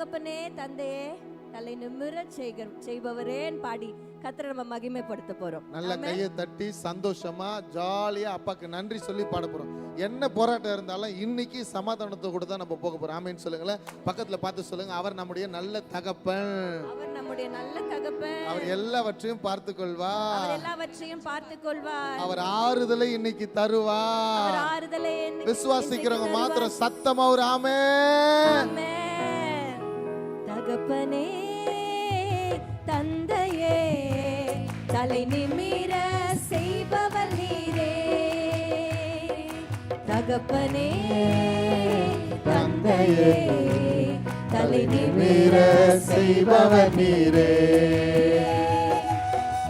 தகப்பனே தந்தையே தலை நிமிர செய்க செய்பவரேன்னு பாடி. கத்தரை நம்ம மகிமைப்படுத்த போறோம். நல்ல. கையை தட்டி சந்தோஷமா ஜாலியா அப்பாக்கு நன்றி சொல்லி பாட போறோம். என்ன போராட்டம் இருந்தாலும் இன்னைக்கு சமாதானத்தை கூட தான் நம்ம போக போறோம். ஆமேன்னு சொல்லுங்களேன். பக்கத்துல பார்த்து சொல்லுங்க. அவர் நம்முடைய நல்ல தகப்பன். அவர் நம்முடைய நல்ல தகப்பன். அவர் எல்லாவற்றையும் பார்த்து அவர் எல்லாவற்றையும் பார்த்து கொள்வார் அவர் ஆறுதலை இன்னைக்கு தருவார். ஆறுதலை விசுவாசிக்கிறவங்க மாத்திரம் சத்தமா ஒரு ஆமே. தகப்பனே தந்தையே தலை நிமிர செய்பவர் நீரே. தகப்பனே தந்தையே தலை நிமிர செய்பவர் நீரே.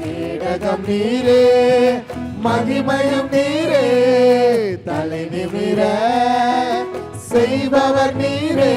கேடகம் நீரே மகிமயம் நீரே. தலை நிமிர செய்பவர் நீரே.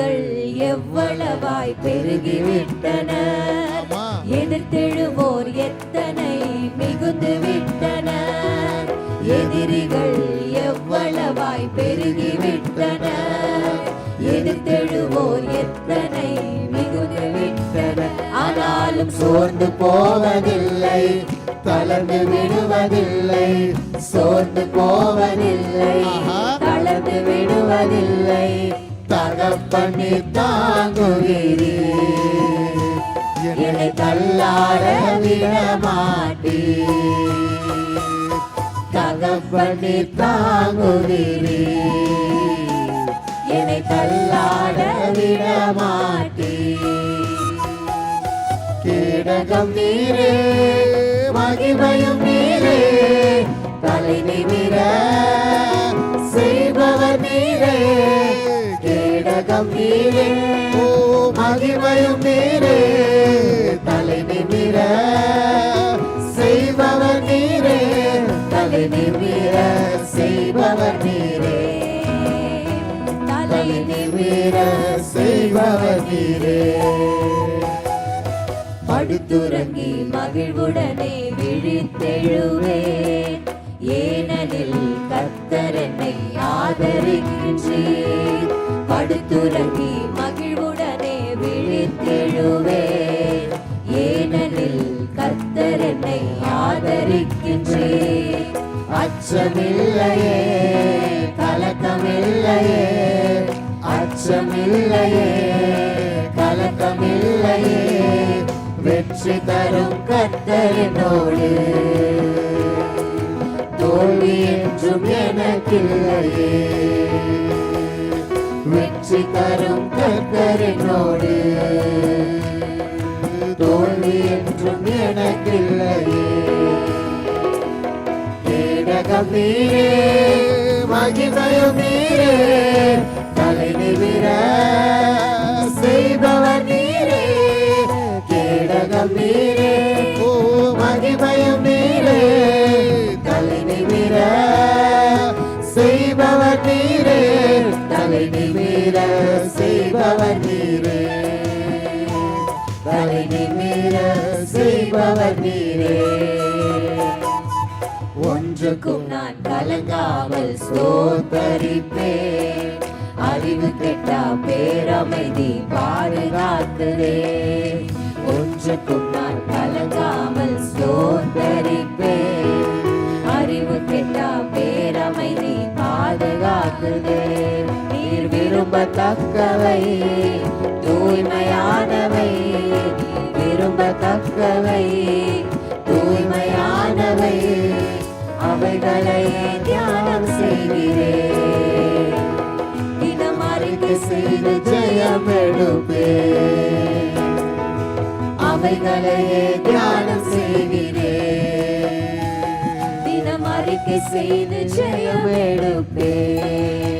எதிரிகள் எவ்வளவாய் பெருகிவிட்டனர் ஆமா. எதிர்த்தெழுவோர் எத்தனை மிகுந்து விட்டனர் எதிரிகள் எவ்வளவாய் பெருகிவிட்டனர் எதிர்த்தெழுவோர் எத்தனை மிகுந்து விட்டனர் ஆனாலும் சோர்ந்து போவதில்லை தளர்ந்து விடுவதில்லை சோர்ந்து போவதில்லை தளர்ந்து விடுவதில்லை. தகப்பண்ணி தாங்குகிறீ என்னை தள்ளார விட மாட்டீ தகப்பண்ணி தாங்குகிறீ என்னை தள்ளாட விட மாட்டீ கேடகம் நீரே மகிமையும் நீரே. தலை நிமிர செய்பவர் நீரே. நீரே ஓ மகிமையும் நீரே. தலை நிமிர செய்பவர் நீரே. தலை நிமிர செய்பவர் நீரே. தலை நிமிர செய்பவர் நீரே. படுத்துறங்கி மகிழ்வுடனே விழித்தெழுவே ஏனெனில் கர்த்தர் என்னை ஆதரிக்கின்றீர். படுத்துறங்கி மகிழ்வுடனே விழித்தெழுவேன். ஏனெனில் கர்த்தர் என்னை ஆதரிக்கின்றீர். அச்சமில்லையே கலக்கமில்லையே. அச்சமில்லையே கலக்கமில்லையே. வெற்றி தரும் கத்தரினோடு பிள்ளையே வெற்றி தரும் கத்தரினோடு தோல்வி என்றும் எனக்கில்லையே. கேடகம் நீரே மகிமையும் நீரே. செய்பவர் நீரே தலை நிமிர செய்பவர் நீரே தலை நிமிர செய்பவர் நீரே ஒன்றுக்கும் நான் கலங்காமல் ஸ்தோத்தரிப்பேன் அறிவு கெட்டா பேரமைதி பாதுகாக்குதே விரும்பத்தக்கவை தூய்மையானவை விரும்பத்தக்கவை தூய்மையானவை. அவைகளை தியானம் செய்கிறேன். தினம் அறிக்கை செய்து ஜெயம் எடுப்பேன். அவைகளையே தியானம் செய்கிறேன். தினம் அறிக்கை செய்து ஜெயம் எடுப்பேன்.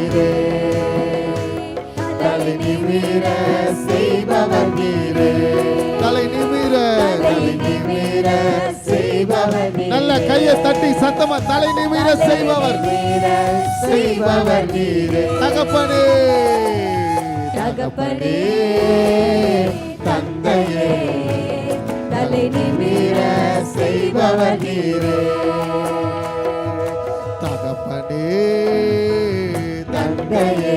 சத்தமா தலை நிமிர செய்பவர் செய்பவர் நீரே. தகப்பனே. தகப்பனே தந்தையே. தலை நிமிர செய்பவர் நீரே. தகப்பனே. தந்தையே.